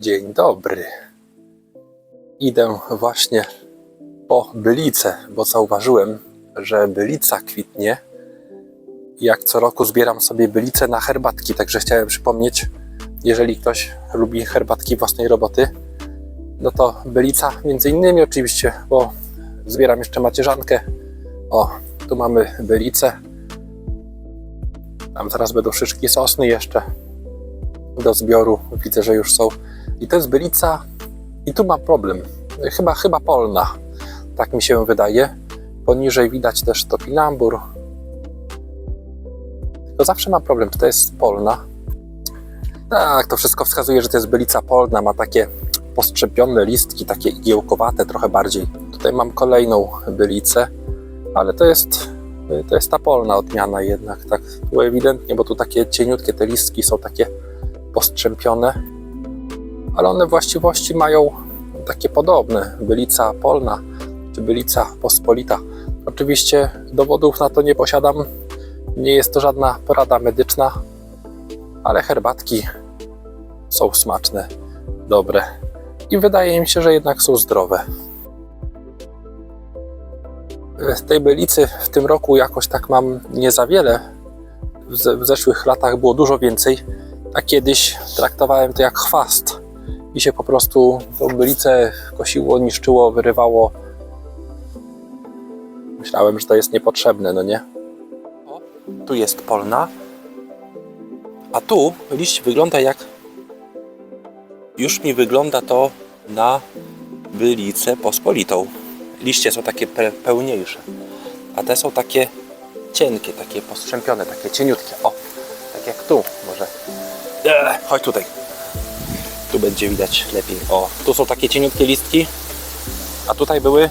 Dzień dobry. Idę właśnie po bylicę, bo zauważyłem, że bylica kwitnie. Jak co roku zbieram sobie bylicę na herbatki, także chciałem przypomnieć, jeżeli ktoś lubi herbatki własnej roboty, no to bylica między innymi oczywiście, bo zbieram jeszcze macierzankę. O, tu mamy bylicę. Tam zaraz będą szyszki sosny jeszcze do zbioru. Widzę, że już są. I to jest bylica. I tu mam problem. Chyba, chyba polna. Tak mi się wydaje. Poniżej widać też topinambur. To zawsze mam problem, czy to jest polna. Tak, to wszystko wskazuje, że to jest bylica polna. Ma takie postrzępione listki, takie igiełkowate trochę bardziej. Tutaj mam kolejną bylicę, ale to jest, to jest ta polna odmiana jednak, tak tu ewidentnie, bo tu takie cieniutkie te listki są takie postrzępione, ale one właściwości mają takie podobne. Bylica polna czy bylica pospolita. Oczywiście dowodów na to nie posiadam, nie jest to żadna porada medyczna, ale herbatki są smaczne, dobre i wydaje mi się, że jednak są zdrowe. W tej bylicy w tym roku jakoś tak mam nie za wiele. W, ze- w zeszłych latach było dużo więcej, a kiedyś traktowałem to jak chwast i się po prostu tą bylicę kosiło, niszczyło, wyrywało. Myślałem, że to jest niepotrzebne, no nie? O, tu jest polna, a tu liść wygląda jak. Już mi wygląda to na bylicę pospolitą. Liście są takie pe- pełniejsze, a te są takie cienkie, takie postrzępione, takie cieniutkie. O, tak jak tu może. Eee, chodź tutaj. Tu będzie widać lepiej. O, tu są takie cieniutkie listki, a tutaj były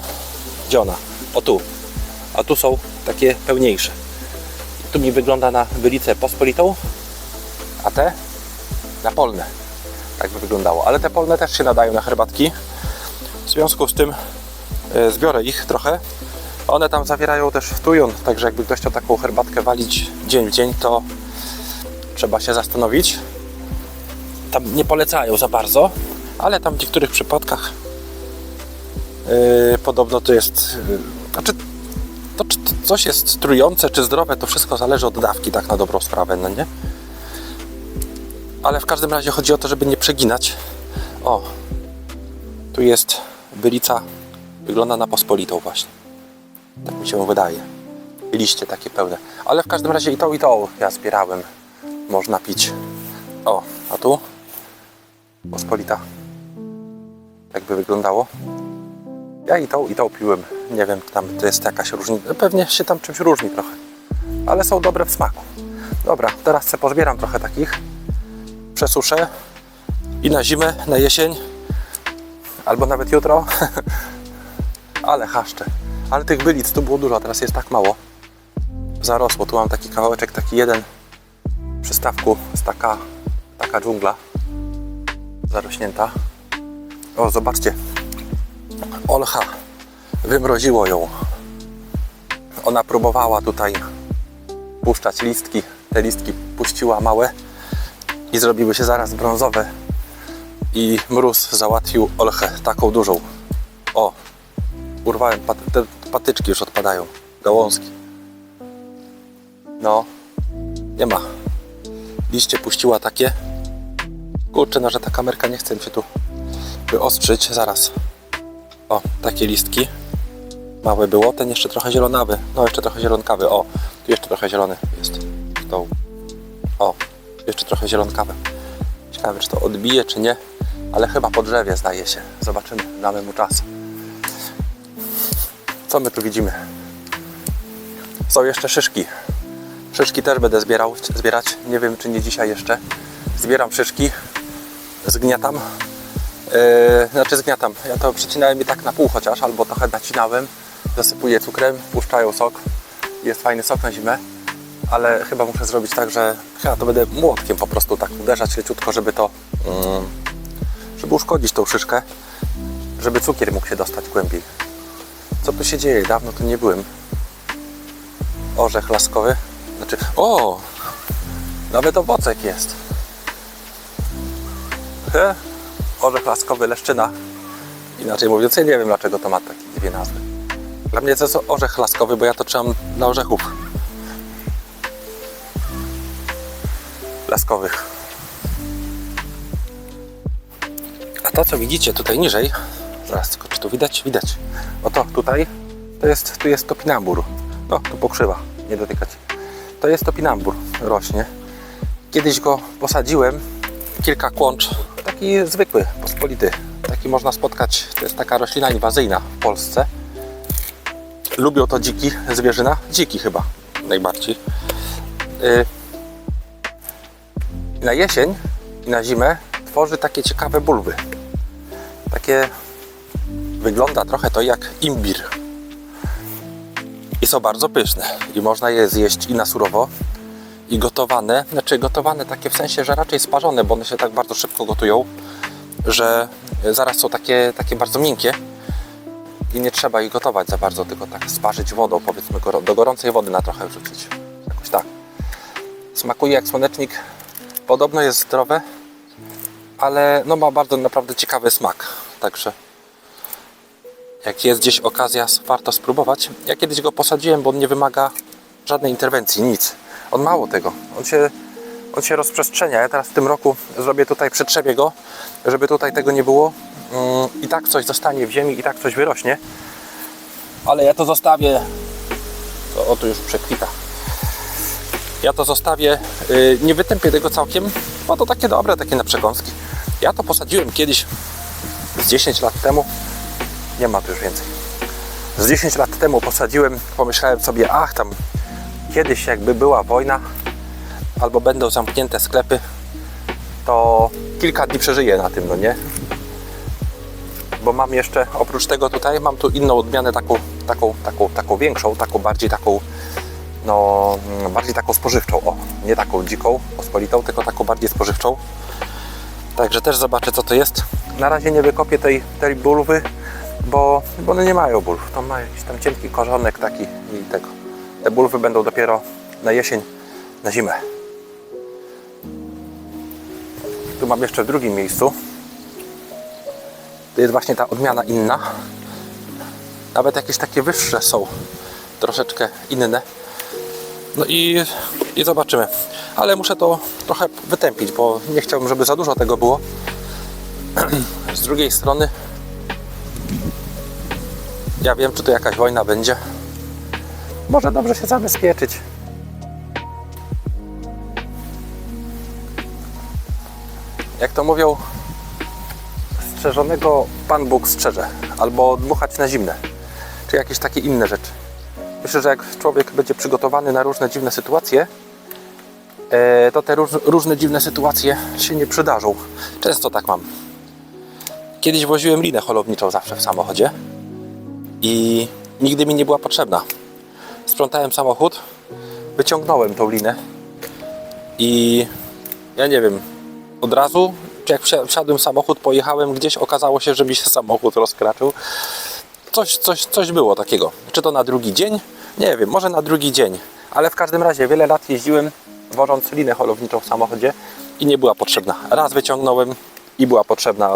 dziona. O tu. A tu są takie pełniejsze. Tu mi wygląda na bylicę pospolitą, a te na polne. Tak by wyglądało. Ale te polne też się nadają na herbatki. W związku z tym e, zbiorę ich trochę. One tam zawierają też wtujon, także jakby ktoś chciał taką herbatkę walić dzień w dzień, to trzeba się zastanowić. Tam nie polecają za bardzo, ale tam w niektórych przypadkach yy, podobno to jest. Yy, znaczy, to, czy to coś jest trujące, czy zdrowe, to wszystko zależy od dawki, tak na dobrą sprawę, no nie? Ale w każdym razie chodzi o to, żeby nie przeginać. O, tu jest bylica, wygląda na pospolitą właśnie. Tak mi się wydaje. Liście takie pełne. Ale w każdym razie i tą, i tą ja zbierałem. Można pić. O, a tu pospolita. Jak by wyglądało? Ja i tą, i tą piłem. Nie wiem, tam to jest jakaś różnica. Pewnie się tam czymś różni trochę. Ale są dobre w smaku. Dobra, teraz sobie pozbieram trochę takich. Przesuszę. I na zimę, na jesień. Albo nawet jutro. Ale chaszcze. Ale tych bylic tu było dużo, a teraz jest tak mało. Zarosło. Tu mam taki kawałeczek, taki jeden przy stawku. Jest taka, taka dżungla zarośnięta. O, zobaczcie. Olcha. Wymroziło ją. Ona próbowała tutaj puszczać listki. Te listki puściła małe i zrobiły się zaraz brązowe. I mróz załatwił olchę, taką dużą. O, urwałem, te patyczki już odpadają, gałązki. No, nie ma. Liście puściła takie. Kurczę, no, że ta kamerka nie chce mi się tu wyostrzyć. Zaraz. O, takie listki. Małe było, ten jeszcze trochę zielonawy. No, jeszcze trochę zielonkawy. O, tu jeszcze trochę zielony jest. Dołu. O, jeszcze trochę zielonkawy. Ciekawe, czy to odbije, czy nie. Ale chyba po drzewie zdaje się. Zobaczymy, damy mu czas. Co my tu widzimy? Są jeszcze szyszki. Szyszki też będę zbierał, zbierać. Nie wiem, czy nie dzisiaj jeszcze. Zbieram szyszki. Zgniatam. Yy, znaczy zgniatam. Ja to przecinałem je tak na pół chociaż, albo trochę nacinałem. Zasypuję cukrem, puszczają sok. Jest fajny sok na zimę. Ale chyba muszę zrobić tak, że chyba to będę młotkiem po prostu tak uderzać leciutko, żeby to... mm, żeby uszkodzić tą szyszkę. Żeby cukier mógł się dostać głębiej. Co tu się dzieje? Dawno tu nie byłem. Orzech laskowy. Znaczy, o! Nawet owocek jest. Orzech laskowy leszczyna. Inaczej mówiąc, ja nie wiem dlaczego to ma takie dwie nazwy. Dla mnie to jest orzech laskowy, bo ja to trzymam na orzechów laskowych. A to co widzicie tutaj niżej, zaraz tylko czy tu widać? Widać. Oto tutaj to jest, tu jest topinambur. No, tu pokrzywa, nie dotykać. To jest topinambur, rośnie. Kiedyś go posadziłem, kilka kłącz, taki zwykły, pospolity. Taki można spotkać, to jest taka roślina inwazyjna w Polsce. Lubią to dziki zwierzyna, dziki chyba najbardziej. Y, na jesień i na zimę tworzy takie ciekawe bulwy. Takie wygląda trochę to jak imbir. I są bardzo pyszne. I można je zjeść i na surowo, i gotowane. Znaczy gotowane takie w sensie, że raczej sparzone, bo one się tak bardzo szybko gotują, że zaraz są takie, takie bardzo miękkie i nie trzeba ich gotować za bardzo, tylko tak sparzyć wodą, powiedzmy do gorącej wody na trochę wrzucić. Jakoś tak. Smakuje jak słonecznik. Podobno jest zdrowe, ale no ma bardzo naprawdę ciekawy smak. Także jak jest gdzieś okazja, warto spróbować. Ja kiedyś go posadziłem, bo on nie wymaga żadnej interwencji, nic. On mało tego. On się, on się rozprzestrzenia. Ja teraz w tym roku zrobię tutaj, przetrzebię go, żeby tutaj tego nie było. Mm, I tak coś zostanie w ziemi, i tak coś wyrośnie. Ale ja to zostawię. To, o, tu już przekwita. Ja to zostawię, yy, nie wytępię tego całkiem, bo to takie dobre, takie na przekąski. Ja to posadziłem kiedyś, z 10 lat temu, nie ma tu już więcej. Z 10 lat temu posadziłem, pomyślałem sobie, ach tam, kiedyś jakby była wojna, albo będą zamknięte sklepy, to kilka dni przeżyję na tym, no nie? Bo mam jeszcze, oprócz tego tutaj, mam tu inną odmianę, taką, taką, taką, taką większą, taką bardziej taką, no, mm, bardziej taką spożywczą, o, nie taką dziką, pospolitą, tylko taką bardziej spożywczą. Także też zobaczę co to jest. Na razie nie wykopię tej, tej bulwy, bo, bo one nie mają bulw. To ma jakiś tam cienki korzonek taki i tego. Te bulwy będą dopiero na jesień, na zimę. Tu mam jeszcze w drugim miejscu. To jest właśnie ta odmiana inna. Nawet jakieś takie wyższe są. Troszeczkę inne. No i, i zobaczymy. Ale muszę to trochę wytępić, bo nie chciałbym, żeby za dużo tego było. Z drugiej strony ja wiem, czy tu jakaś wojna będzie. Może dobrze się zabezpieczyć. Jak to mówią, strzeżonego Pan Bóg strzeże. Albo dmuchać na zimne. Czy jakieś takie inne rzeczy. Myślę, że jak człowiek będzie przygotowany na różne dziwne sytuacje, e, to te róż, różne dziwne sytuacje się nie przydarzą. Często tak mam. Kiedyś woziłem linę holowniczą zawsze w samochodzie i nigdy mi nie była potrzebna. Sprzątałem samochód, wyciągnąłem tą linę i ja nie wiem, od razu, jak wsia- wsiadłem w samochód, pojechałem gdzieś, okazało się, że mi się samochód rozkraczył. Coś, coś, coś było takiego. Czy to na drugi dzień? Nie wiem, może na drugi dzień. Ale w każdym razie wiele lat jeździłem wożąc linę holowniczą w samochodzie i nie była potrzebna. Raz wyciągnąłem i była potrzebna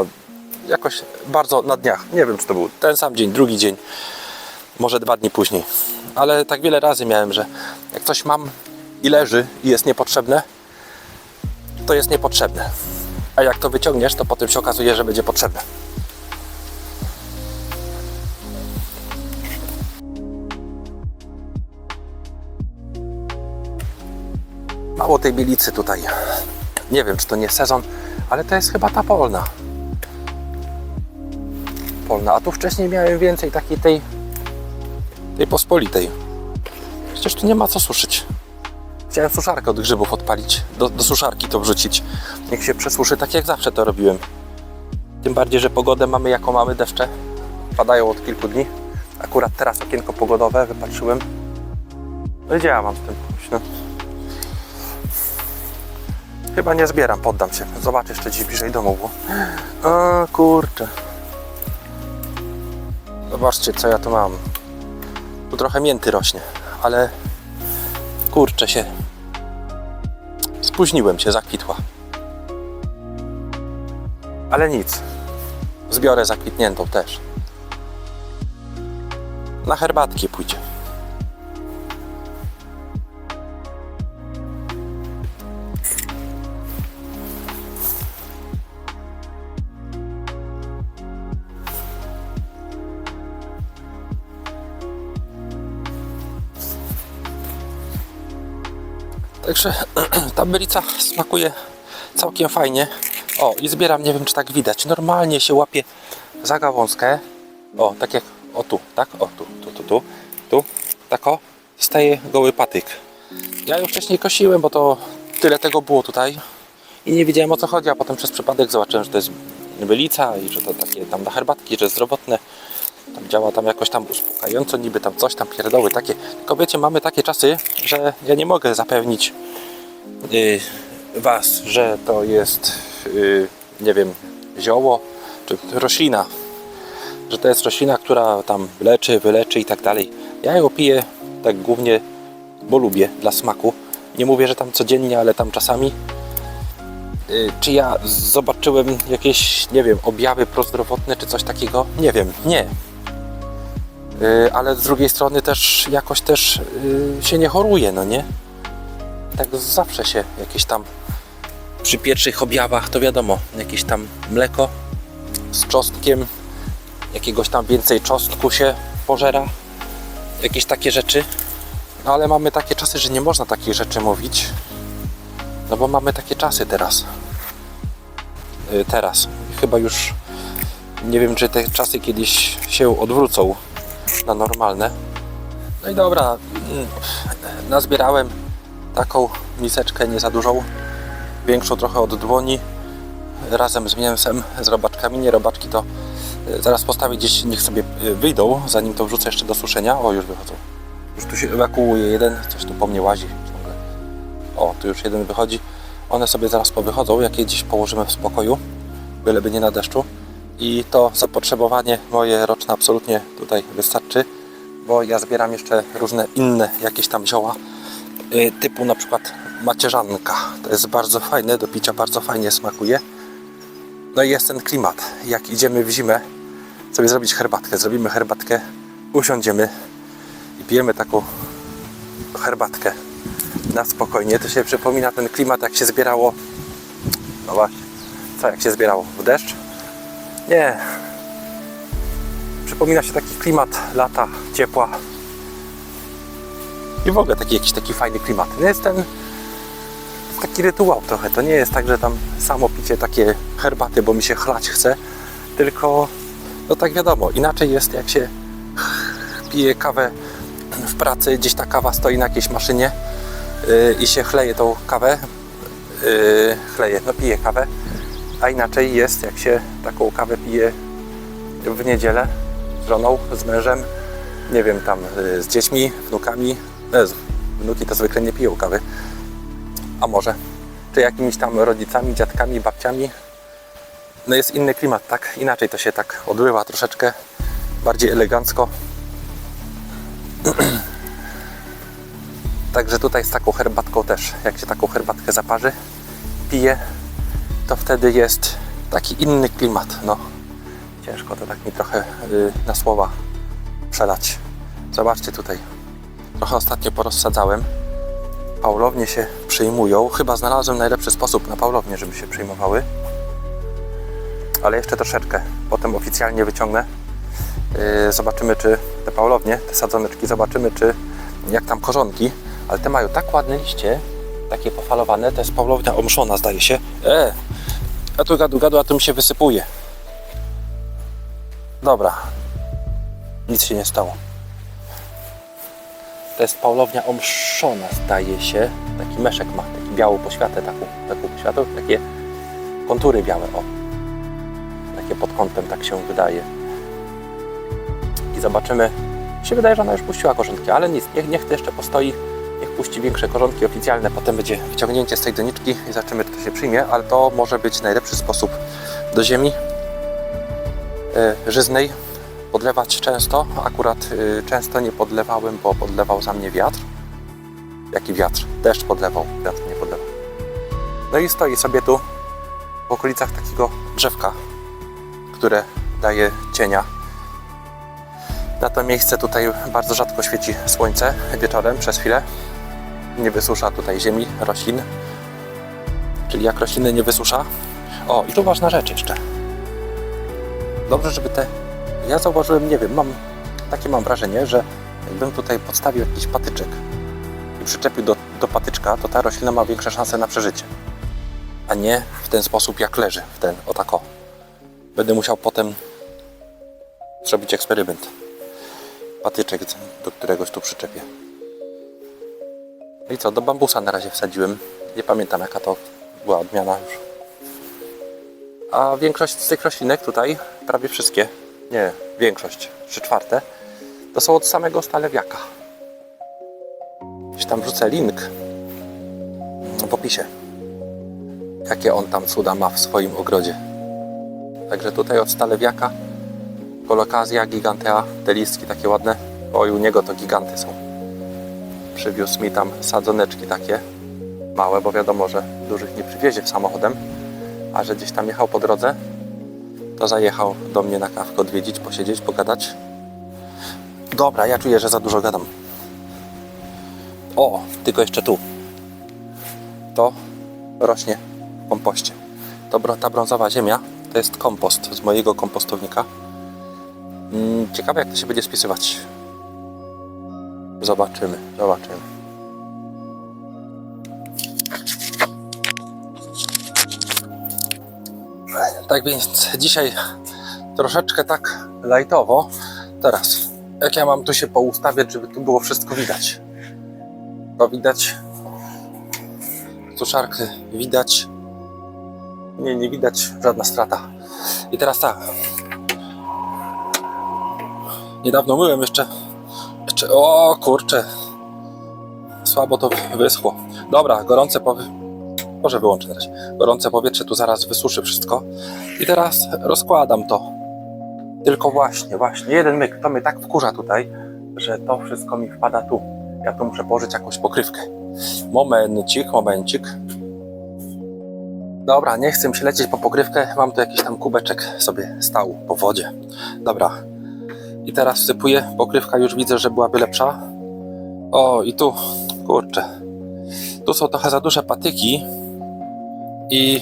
jakoś bardzo na dniach. Nie wiem, czy to był ten sam dzień, drugi dzień, może dwa dni później. Ale tak wiele razy miałem, że jak coś mam i leży i jest niepotrzebne, to jest niepotrzebne. A jak to wyciągniesz, to potem się okazuje, że będzie potrzebne. Mało tej bielicy tutaj. Nie wiem, czy to nie sezon, ale to jest chyba ta polna. Polna, a tu wcześniej miałem więcej takiej tej, tej pospolitej. Przecież tu nie ma co suszyć. Chciałem suszarkę od grzybów odpalić, do, do suszarki to wrzucić. Niech się przesuszy tak jak zawsze to robiłem. Tym bardziej, że pogodę mamy jaką mamy, deszcze padają od kilku dni. Akurat teraz okienko pogodowe wypatrzyłem. No i mam z tym no? Chyba nie zbieram, poddam się. Zobaczę jeszcze gdzieś bliżej domu, bo... O kurczę. Zobaczcie, co ja tu mam. Tu trochę mięty rośnie, ale... Kurczę się. Spóźniłem się, zakwitła. Ale nic. Zbiorę zakwitniętą też. Na herbatki pójdzie. Także ta bylica smakuje całkiem fajnie. O, i zbieram, nie wiem czy tak widać. Normalnie się łapie za gałązkę. O, tak jak, o tu, tak? O, tu, tu, tu, tu, tu. Tak o, staje goły patyk. Ja już wcześniej kosiłem, bo to tyle tego było tutaj. I nie wiedziałem o co chodzi, a potem przez przypadek zobaczyłem, że to jest bylica i że to takie tam na herbatki, że zdrowotne. Tam działa tam jakoś tam uspokajająco, niby tam coś tam pierdoły takie. Tylko wiecie, mamy takie czasy, że ja nie mogę zapewnić y, Was, że to jest, y, nie wiem, zioło czy roślina. Że to jest roślina, która tam leczy, wyleczy i tak dalej. Ja ją piję tak głównie, bo lubię, dla smaku. Nie mówię, że tam codziennie, ale tam czasami. Y, Czy ja zobaczyłem jakieś, nie wiem, objawy prozdrowotne czy coś takiego? Nie wiem, nie. Y, Ale z drugiej strony też jakoś też y, się nie choruje, no nie? Tak zawsze się jakieś tam przy pierwszych objawach, to wiadomo, jakieś tam mleko z czosnkiem, jakiegoś tam więcej czosnku się pożera, jakieś takie rzeczy. No ale mamy takie czasy, że nie można takich rzeczy mówić. No bo mamy takie czasy teraz. Y, Teraz. Chyba już nie wiem, czy te czasy kiedyś się odwrócą na normalne. No i dobra, mm, nazbierałem taką miseczkę nie za dużą, większą trochę od dłoni, razem z mięsem, z robaczkami. Nie robaczki to y, zaraz postawię gdzieś, niech sobie y, wyjdą, zanim to wrzucę jeszcze do suszenia. O, już wychodzą. Już tu się ewakuuje jeden, coś tu po mnie łazi. O, tu już jeden wychodzi. One sobie zaraz powychodzą, jak je gdzieś położymy w spokoju, byleby nie na deszczu. I to zapotrzebowanie moje roczne absolutnie tutaj wystarczy, bo ja zbieram jeszcze różne inne jakieś tam zioła, y, typu na przykład macierzanka. To jest bardzo fajne, do picia bardzo fajnie smakuje. No i jest ten klimat. Jak idziemy w zimę sobie zrobić herbatkę, zrobimy herbatkę, usiądziemy i pijemy taką herbatkę na spokojnie. To się przypomina ten klimat, jak się zbierało. No właśnie, co jak się zbierało? W deszcz? Nie. Przypomina się taki klimat lata, ciepła. I w ogóle taki jakiś taki fajny klimat. No jest ten taki rytuał trochę. To nie jest tak, że tam samo picie takie herbaty, bo mi się chlać chce, tylko no tak wiadomo, inaczej jest jak się pije kawę w pracy, gdzieś ta kawa stoi na jakiejś maszynie yy, i się chleje tą kawę, yy, chleje, no pije kawę, a inaczej jest jak się taką kawę pije w niedzielę z żoną, z mężem, nie wiem, tam yy, z dziećmi, wnukami, e, wnuki to zwykle nie piją kawy, a może, czy jakimiś tam rodzicami, dziadkami, babciami, no jest inny klimat, tak? Inaczej to się tak odbywa troszeczkę, bardziej elegancko. Także tutaj z taką herbatką też, jak się taką herbatkę zaparzy, pije, to wtedy jest taki inny klimat. No, ciężko to tak mi trochę y, na słowa przelać. Zobaczcie tutaj, trochę ostatnio porozsadzałem. Paulownie się przyjmują. Chyba znalazłem najlepszy sposób na paulownie, żeby się przyjmowały. Ale jeszcze troszeczkę. Potem oficjalnie wyciągnę. Yy, zobaczymy, czy te paulownie, te sadzoneczki, zobaczymy, czy jak tam korzonki. Ale te mają tak ładne liście, takie pofalowane. To jest paulownia omszona, zdaje się. E, a tu gadu, gadu, a tu mi się wysypuje. Dobra. Nic się nie stało. To jest paulownia omszona, zdaje się. Taki meszek ma, taki białą poświatę, taką, taką poświatę, takie kontury białe, o. Takie pod kątem, tak się wydaje. I zobaczymy. Mi się wydaje, że ona już puściła korzonki, ale nic, niech, niech to jeszcze postoi. Niech puści większe korzonki oficjalne, potem będzie wyciągnięcie z tej doniczki i zobaczymy, czy to się przyjmie, ale to może być najlepszy sposób do ziemi yy, żyznej podlewać często. Akurat y, często nie podlewałem, bo podlewał za mnie wiatr. Jaki wiatr? Deszcz podlewał, wiatr nie podlewał. No i stoi sobie tu w okolicach takiego drzewka, które daje cienia. Na to miejsce tutaj bardzo rzadko świeci słońce wieczorem przez chwilę. Nie wysusza tutaj ziemi, roślin. Czyli jak rośliny nie wysusza. O, i tu ważna rzecz jeszcze. Dobrze, żeby te. Ja zauważyłem, nie wiem, mam takie mam wrażenie, że jakbym tutaj podstawił jakiś patyczek i przyczepił do, do patyczka, to ta roślina ma większe szanse na przeżycie. A nie w ten sposób, jak leży, w ten, o tako. Będę musiał potem zrobić eksperyment. Patyczek, do któregoś tu przyczepię. I co, do bambusa na razie wsadziłem. Nie pamiętam jaka to była odmiana już. A większość z tych roślinek tutaj, prawie wszystkie, nie, większość, trzy czwarte, to są od samego stalewiaka. Gdzieś tam wrzucę link w opisie. Jakie on tam cuda ma w swoim ogrodzie. Także tutaj od stalewiaka kolokazja, gigantea, te listki takie ładne. Oj, u niego to giganty są. Przywiózł mi tam sadzoneczki takie małe, bo wiadomo, że dużych nie przywiezie samochodem, a że gdzieś tam jechał po drodze, to zajechał do mnie na kawkę odwiedzić, posiedzieć, pogadać. Dobra, ja czuję, że za dużo gadam. O, tylko jeszcze tu. To rośnie w kompoście. To, ta brązowa ziemia to jest kompost z mojego kompostownika. Mm, Ciekawe, jak to się będzie spisywać. Zobaczymy, zobaczymy. Tak więc dzisiaj troszeczkę tak lajtowo. Teraz, jak ja mam tu się poustawiać, żeby tu było wszystko widać? To widać. Suszarkę widać. Nie, nie widać, żadna strata. I teraz tak. Niedawno myłem jeszcze. Jeszcze o kurczę. Słabo to wyschło. Dobra, gorące powie... Może wyłączę teraz. Gorące powietrze tu zaraz wysuszy wszystko. I teraz rozkładam to. Tylko właśnie, właśnie, jeden myk. To mnie tak wkurza tutaj, że to wszystko mi wpada tu. Ja tu muszę położyć jakąś pokrywkę. Momencik, momencik. Dobra, nie chcę się lecieć po pokrywkę. Mam tu jakiś tam kubeczek sobie stał po wodzie. Dobra. I teraz wsypuję. Pokrywka już widzę, że byłaby lepsza. O, i tu, kurczę. Tu są trochę za duże patyki. I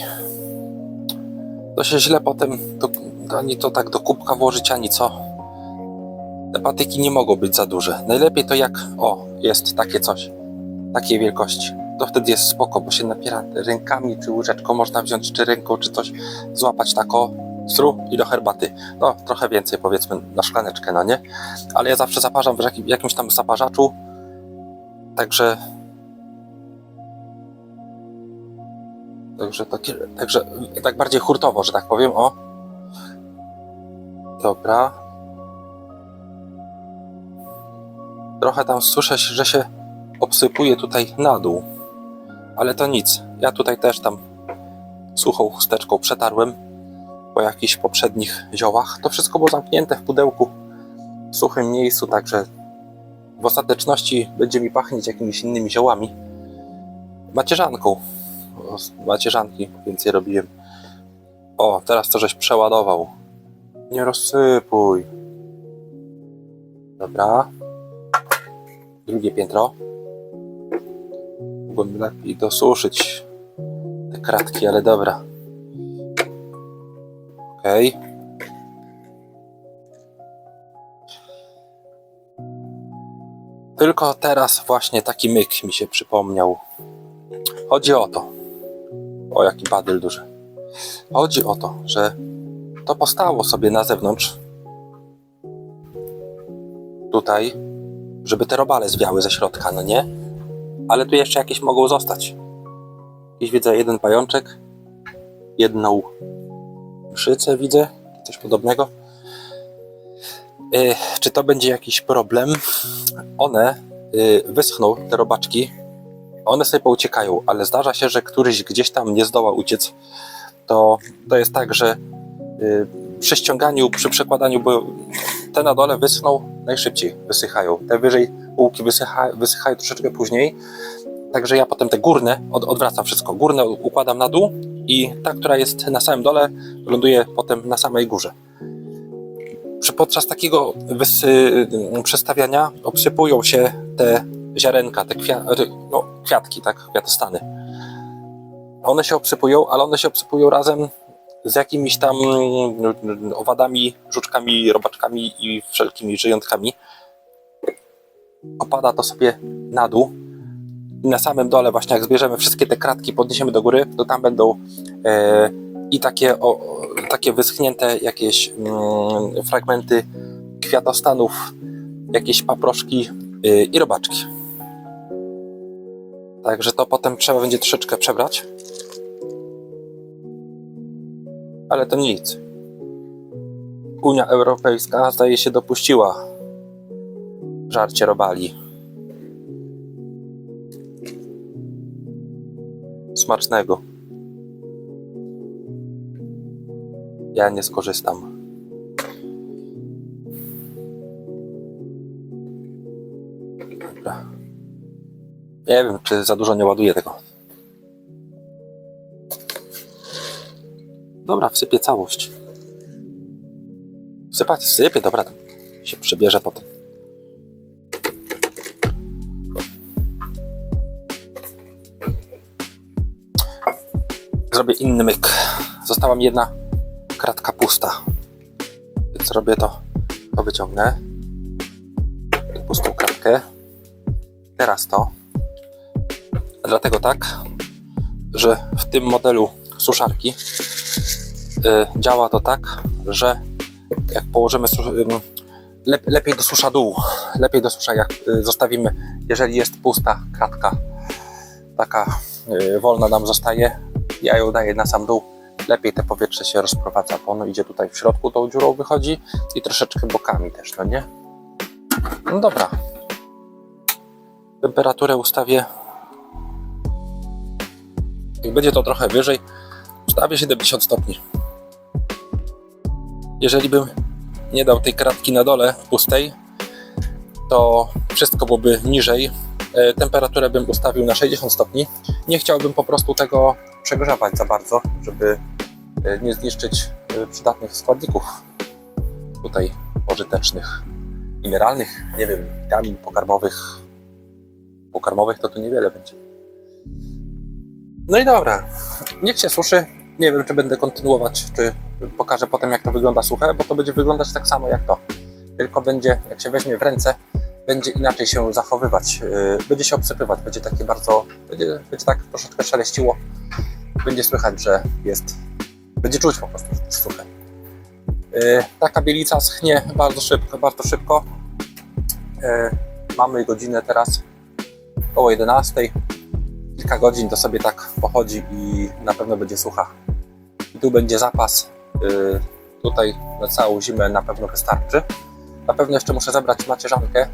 to się źle potem ani to tak do kubka włożyć, ani co. Te patyki nie mogą być za duże. Najlepiej to jak, o, jest takie coś, takiej wielkości. To wtedy jest spoko, bo się napiera rękami, czy łyżeczką można wziąć, czy ręką, czy coś, złapać tako, i do herbaty. No, trochę więcej powiedzmy na szklaneczkę, no nie? Ale ja zawsze zaparzam w jakim- jakimś tam zaparzaczu, także Także, takie, także tak bardziej hurtowo, że tak powiem, o. Dobra. Trochę tam słyszę, że się obsypuje tutaj na dół. Ale to nic. Ja tutaj też tam suchą chusteczką przetarłem po jakichś poprzednich ziołach. To wszystko było zamknięte w pudełku w suchym miejscu, także w ostateczności będzie mi pachnieć jakimiś innymi ziołami. Macierzanką macierzanki, więc je robiłem. O, teraz to żeś przeładował. Nie rozsypuj. Dobra. Drugie piętro. Mogłem lepiej dosuszyć te kratki, ale dobra. Okej. Tylko teraz właśnie taki myk mi się przypomniał. Chodzi o to. O, jaki badyl duży. Chodzi o to, że to postało sobie na zewnątrz. Tutaj, żeby te robale zwiały ze środka, no nie? Ale tu jeszcze jakieś mogą zostać. Jakiś widzę jeden pajączek, jedną mszycę widzę, coś podobnego. Yy, czy to będzie jakiś problem? One yy, wyschną, te robaczki, one sobie pouciekają, ale zdarza się, że któryś gdzieś tam nie zdoła uciec. To, to jest tak, że y, przy ściąganiu, przy przekładaniu, bo te na dole wyschną najszybciej, wysychają. Te wyżej półki wysycha, wysychają troszeczkę później Także ja potem te górne od, odwracam wszystko. Górne układam na dół i ta, która jest na samym dole, ląduje potem na samej górze. Podczas takiego wysy, przestawiania obsypują się te ziarenka, te kwia, no, kwiatki, tak, kwiatostany. One się obsypują, ale one się obsypują razem z jakimiś tam mm, owadami, żuczkami, robaczkami i wszelkimi żyjątkami. Opada to sobie na dół i na samym dole właśnie jak zbierzemy wszystkie te kratki, podniesiemy do góry, to tam będą e, i takie, o, takie wyschnięte jakieś mm, fragmenty kwiatostanów, jakieś paproszki y, i robaczki. Także to potem trzeba będzie troszeczkę przebrać. Ale to nic. Unia Europejska zdaje się dopuściła żarcie robali. Smacznego. Ja nie skorzystam. Nie wiem, czy za dużo nie ładuję tego. Dobra, wsypię całość. Wsypać, sypię, dobra, się przebierze potem. Zrobię inny myk. Została mi jedna kratka pusta. Więc robię to, to wyciągnę. Pustą kratkę. Teraz to. Dlatego tak, że w tym modelu suszarki y, działa to tak, że jak położymy lepiej dosusza dół, lepiej dosusza jak y, zostawimy, jeżeli jest pusta kratka, taka y, wolna nam zostaje, ja ją daję na sam dół, lepiej te powietrze się rozprowadza, bo ono idzie tutaj w środku tą dziurą wychodzi i troszeczkę bokami też, no nie? No dobra. Temperaturę ustawię będzie to trochę wyżej, ustawię 70 stopni. Jeżeli bym nie dał tej kratki na dole pustej, to wszystko byłoby niżej. E, Temperaturę bym ustawił na 60 stopni. Nie chciałbym po prostu tego przegrzewać za bardzo, żeby e, nie zniszczyć e, przydatnych składników tutaj pożytecznych, mineralnych, nie wiem, witamin pokarmowych. Pokarmowych to tu niewiele będzie. No i dobra, niech się suszy. Nie wiem, czy będę kontynuować, czy pokażę potem, jak to wygląda suche, bo to będzie wyglądać tak samo jak to. Tylko będzie, jak się weźmie w ręce, będzie inaczej się zachowywać. Yy, Będzie się obsypywać, będzie takie bardzo, będzie, będzie tak troszeczkę szeleściło. Będzie słychać, że jest, będzie czuć po prostu, suche. Yy, Taka bielica schnie bardzo szybko, bardzo szybko. Yy, Mamy godzinę teraz około 11 kilka godzin to sobie tak pochodzi i na pewno będzie sucha. I tu będzie zapas. y, Tutaj na całą zimę na pewno wystarczy. Na pewno jeszcze muszę zebrać macierzankę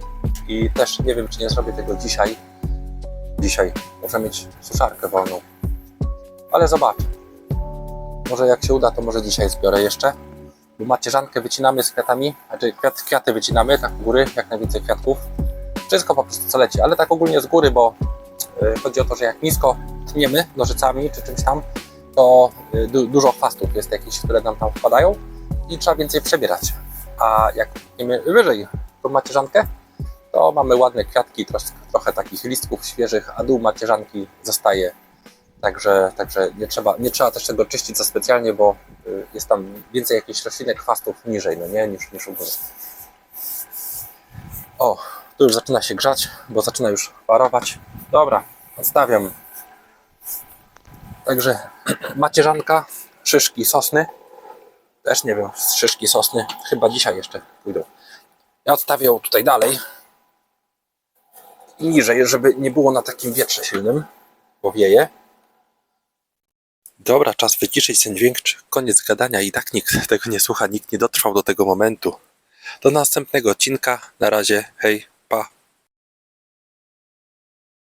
i też nie wiem, czy nie zrobię tego dzisiaj. Dzisiaj muszę mieć suszarkę wolną. Ale zobaczę. Może jak się uda, to może dzisiaj zbiorę jeszcze. Bo macierzankę wycinamy z kwiatami, znaczy kwiat, kwiaty wycinamy, tak u góry, jak najwięcej kwiatków. Wszystko po prostu co leci, ale tak ogólnie z góry, bo Y, Chodzi o to, że jak nisko tniemy nożycami czy czymś tam, to y, du dużo chwastów jest jakichś, które nam tam wpadają i trzeba więcej przebierać. A jak tniemy wyżej tą macierzankę, to mamy ładne kwiatki, trochę takich listków świeżych, a dół macierzanki zostaje. Także, także nie, trzeba, nie trzeba też tego czyścić za specjalnie, bo y, jest tam więcej jakichś roślinek, chwastów niżej, no nie, niż, niż u góry. O, tu już zaczyna się grzać, bo zaczyna już parować. Dobra, odstawiam. Także macierzanka, szyszki sosny. Też nie wiem, szyszki sosny. Chyba dzisiaj jeszcze pójdą. Ja odstawię ją tutaj dalej. Niżej, żeby nie było na takim wietrze silnym, bo wieje. Dobra, czas wyciszyć ten dźwięk. Koniec gadania i tak nikt tego nie słucha, nikt nie dotrwał do tego momentu. Do następnego odcinka. Na razie, hej.